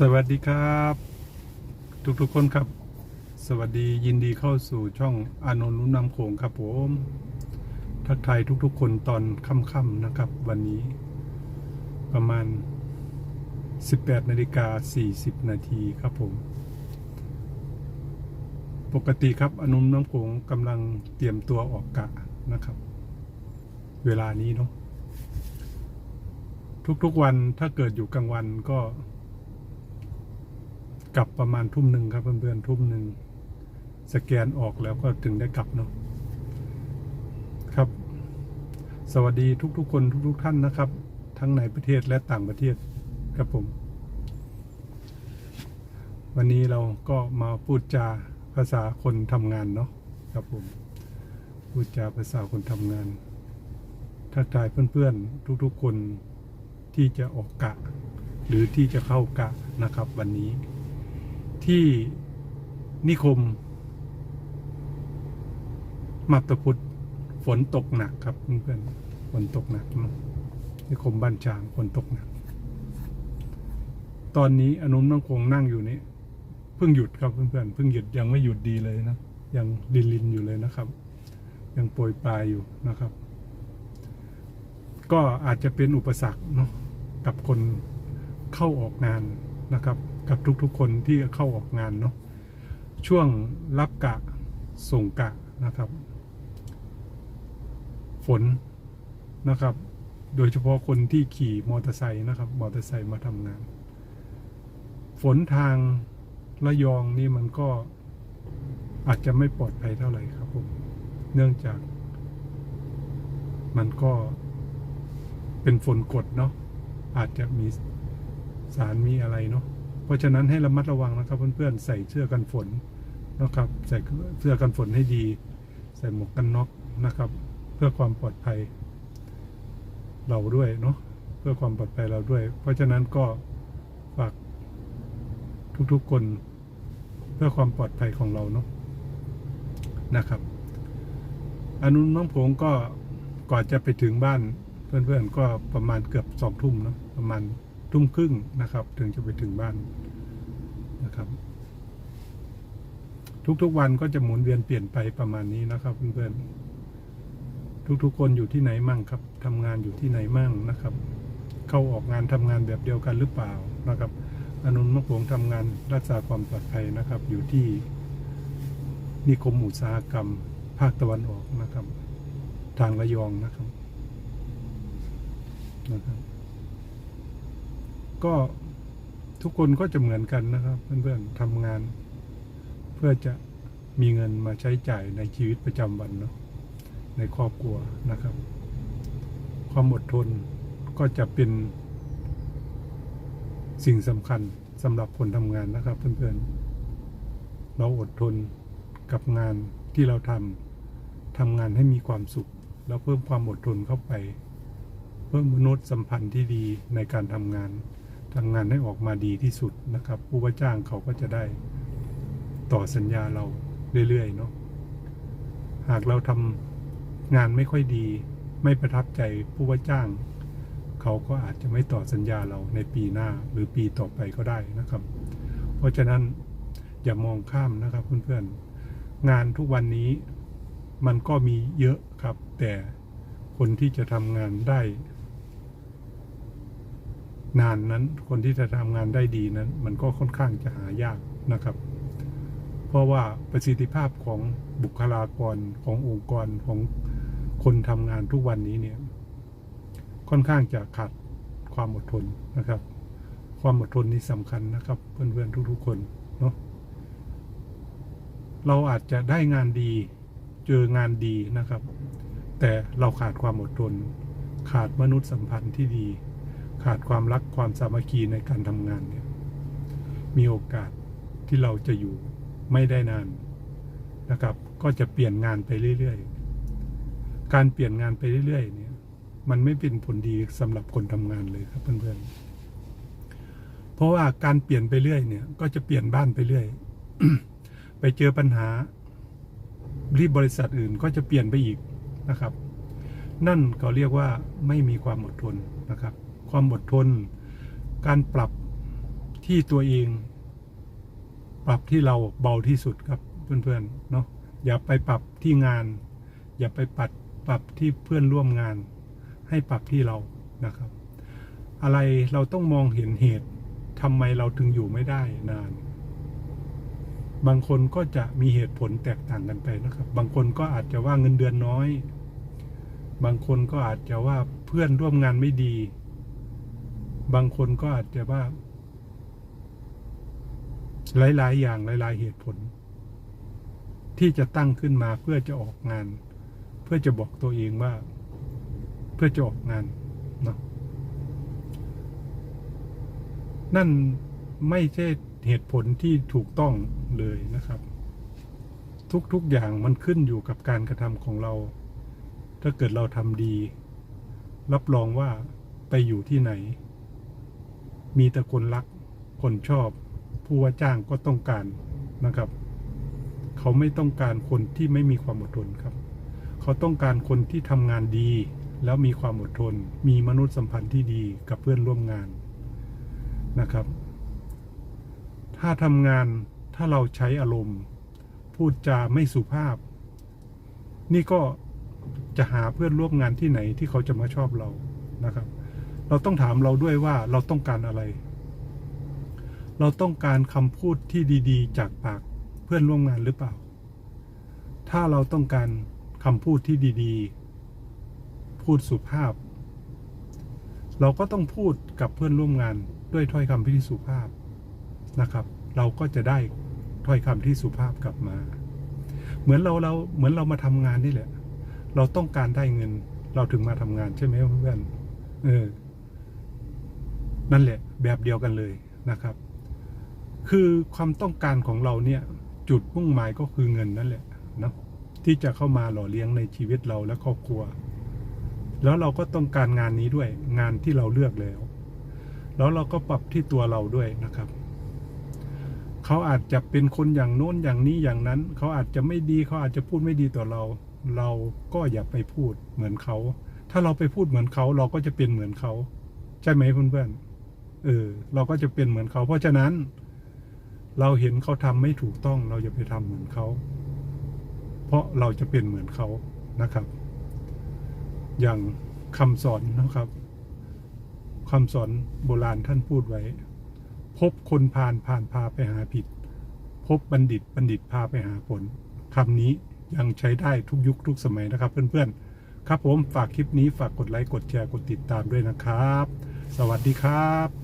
สวัสดีครับ ทุกๆคนครับ สวัสดียินดีเข้าสู่ช่องอานนท์นุ่นนำโขงครับผม ทักทายทุกๆคนตอนค่ำๆนะครับ วันนี้ ประมาณ 18นาฬิกา40นาทีครับผม ปกติครับอนุนน้ำโขงกำลังเตรียมตัวออกกะนะครับ เวลานี้เนาะทุกๆวันถ้าเกิดอยู่กลางวันก็ กลับประมาณทุ่มหนึ่งครับเพื่อนๆทุ่มหนึ่งสแกนออกแล้วก็ถึงได้กลับเนาะครับ สวัสดีทุกๆ คนทุกๆท่านนะครับ ทั้งในประเทศและต่างประเทศครับผม วันนี้เราก็มาพูดจาภาษาคนทำงานเนาะครับผมพูดจาภาษาคนทำงานทักทายเพื่อนๆ ทุกๆ คนที่จะออกกะ หรือที่จะเข้ากะนะครับ วันนี้ ที่นิคม มาตพุทธฝนตกหนักครับเพื่อนๆฝนตกหนักนิคมบ้านจางฝนตกหนัก ตอนนี้อนุนน้องคงนั่งอยู่นี่เพิ่งหยุดครับเพื่อนๆเพิ่งหยุดยังไม่หยุดดีเลยนะยังลินลินอยู่เลยนะครับ ยังโปรยปลายอยู่นะครับ ก็อาจจะเป็นอุปสรรคเนาะกับคนเข้าออกงานนะครับ กับทุกๆคนที่เข้าออกงานเนาะช่วงรับกะส่งกะนะครับ ฝนนะครับ โดยเฉพาะคนที่ขี่มอเตอร์ไซค์นะครับ มอเตอร์ไซค์มาทำงาน ฝนทางระยองนี่มันก็อาจจะไม่ปลอดภัยเท่าไหร่ครับผม เนื่องจาก มันก็เป็นฝนกดเนาะอาจจะมีสารมีอะไรเนาะ เพราะฉะนั้นให้ระมัดระวังนะครับเพื่อนๆใส่เสื้อกันฝนนะครับ ใส่เสื้อกันฝนให้ดี ใส่หมวกกันน็อกนะครับ เพื่อความปลอดภัยเราด้วยเนาะเพื่อความปลอดภัยเราด้วย เพราะฉะนั้นก็ฝากทุกๆคนเพื่อความปลอดภัยของเราเนาะนะครับอนุน้องผงก็ก่อนจะไปถึงบ้านเพื่อนๆก็ประมาณเกือบสองทุ่มเนาะประมาณ ทุ่มครึ่งนะครับ ถึงจะไปถึงบ้านนะครับ ทุกๆวันก็จะหมุนเวียนเปลี่ยนไปประมาณนี้นะครับเพื่อนๆทุกๆ คนอยู่ที่ไหนมั่งครับทำงานอยู่ที่ไหนมั่งนะครับ เข้าออกงานทำงานแบบเดียวกันหรือเปล่านะครับอนุนมะผงทำงานรักษาความปลอดภัยนะครับ อยู่ที่นิคมอุตสาหกรรม ภาคตะวันออกนะครับ ทางระยองนะครับนะครับ ก็ทุกคนก็จะเหมือนกันนะครับ เพื่อนๆทำงาน เพื่อจะมีเงินมาใช้จ่ายในชีวิตประจำวันเนาะในครอบครัวนะครับ ความอดทนก็จะเป็นสิ่งสำคัญสำหรับคนทำงานนะครับ เพื่อนๆ เราอดทนกับงานที่เราทำทำงานให้มีความสุข แล้วเพิ่มความอดทนเข้าไป เพิ่มมนุษยสัมพันธ์ที่ดีในการทำงาน ทำงานให้ออกมาดีที่สุดนะครับ ผู้ว่าจ้างเขาก็จะได้ต่อสัญญาเราเรื่อยๆเนาะหากเราทำงานไม่ค่อยดี ไม่ประทับใจผู้ว่าจ้าง เขาก็อาจจะไม่ต่อสัญญาเราในปีหน้าหรือปีต่อไปก็ได้นะครับ เพราะฉะนั้นอย่ามองข้ามนะครับเพื่อนๆงานทุกวันนี้มันก็มีเยอะครับ แต่คนที่จะทำงานได้ นานนั้น คนที่จะทำงานได้ดีนั้น มันก็ค่อนข้างจะหายากนะครับ เพราะว่าประสิทธิภาพของบุคลากรขององค์กรของคนทำงานทุกวันนี้เนี่ย ค่อนข้างจะขาดความอดทนนะครับ ความอดทนนี่สำคัญนะครับ เพื่อนๆทุกๆคนเนาะเราอาจจะได้งานดีเจองานดีนะครับ แต่เราขาดความอดทน ขาดมนุษยสัมพันธ์ที่ดี ขาดความรักความสามัคคีในการทำงานเนี่ยมีโอกาสที่เราจะอยู่ไม่ได้นานนะครับ ก็จะเปลี่ยนงานไปเรื่อยๆ การเปลี่ยนงานไปเรื่อยๆเนี่ยมันไม่เป็นผลดีสำหรับคนทำงานเลยครับเพื่อนๆ เพราะว่าการเปลี่ยนไปเรื่อยเนี่ยก็จะเปลี่ยนบ้านไปเรื่อย ไปเจอปัญหารีบบริษัทอื่นก็จะเปลี่ยนไปอีกนะครับ นั่นก็เรียกว่าไม่มีความอดทนนะครับ ความอดทน การปรับที่ตัวเอง ปรับที่เราเบาที่สุดครับเพื่อนๆเนาะอย่าไปปรับที่งาน อย่าไปปรับปรับที่เพื่อนร่วมงาน ให้ปรับที่เรานะครับ อะไรเราต้องมองเห็นเหตุทำไมเราถึงอยู่ไม่ได้นาน บางคนก็จะมีเหตุผลแตกต่างกันไปนะครับ บางคนก็อาจจะว่าเงินเดือนน้อย บางคนก็อาจจะว่าเพื่อนร่วมงานไม่ดี บางคนก็อาจจะว่า หลาย ๆ อย่างหลาย ๆ เหตุผล ที่จะตั้งขึ้นมาเพื่อจะออกงาน เพื่อจะบอกตัวเองว่า เพื่อจะออกงานเนาะนั่นไม่ใช่เหตุผลที่ถูกต้องเลยนะครับ ทุก ๆ อย่างมันขึ้นอยู่กับการกระทำของเรา ถ้าเกิดเราทำดี รับรองว่าไปอยู่ที่ไหน มีแต่คนรัก คนชอบ ผู้ว่าจ้างก็ต้องการนะครับ เขาไม่ต้องการคนที่ไม่มีความอดทนครับ เขาต้องการคนที่ทำงานดี แล้วมีความอดทน มีมนุษยสัมพันธ์ที่ดีกับเพื่อนร่วมงานนะครับ ถ้าทำงานถ้าเราใช้อารมณ์ พูดจาไม่สุภาพ นี่ก็จะหาเพื่อนร่วมงานที่ไหนที่เขาจะมาชอบเรานะครับ เราต้องถามเราด้วยว่าเราต้องการอะไร เราต้องการคำพูดที่ดีๆ จากปากเพื่อนร่วมงานหรือเปล่า ถ้าเราต้องการคำพูดที่ดีๆ พูดสุภาพ เราก็ต้องพูดกับเพื่อนร่วมงานด้วยถ้อยคำที่สุภาพนะครับ เราก็จะได้ถ้อยคำที่สุภาพกลับมา เหมือนเราเราเหมือนเรามาทำงานนี่แหละ เราต้องการได้เงิน เราถึงมาทำงานใช่ไหมเพื่อนเออ นั่นแหละแบบเดียวกันเลยนะครับ คือความต้องการของเราเนี่ยจุดมุ่งหมายก็คือเงินนั่นแหละนะที่จะเข้ามาหล่อเลี้ยงในชีวิตเราและครอบครัว แล้วเราก็ต้องการงานนี้ด้วยงานที่เราเลือกแล้ว แล้วเราก็ปรับที่ตัวเราด้วยนะครับเขาอาจจะเป็นคนอย่างโน้นอย่างนี้อย่างนั้น เขาอาจจะไม่ดีเขาอาจจะพูดไม่ดีต่อเรา เราก็อย่าไปพูดเหมือนเขา ถ้าเราไปพูดเหมือนเขาเราก็จะเป็นเหมือนเขา ใช่ไหมเพื่อนๆ เออ เราก็จะเป็นเหมือนเขา เพราะฉะนั้น เราเห็นเขาทำไม่ถูกต้อง เราอย่าไปทำเหมือนเขา เพราะเราจะเป็นเหมือนเขานะครับ อย่างคำสอนนะครับคำสอนโบราณท่านพูดไว้ พบคนพาลพาลพาไปหาผิด พบบัณฑิตบัณฑิตพาไปหาผลคำนี้ยังใช้ได้ทุกยุคทุกสมัยนะครับ เพื่อนๆ ครับผมฝากคลิปนี้ฝากกดไลค์กดแชร์กดติดตามด้วยนะครับ สวัสดีครับ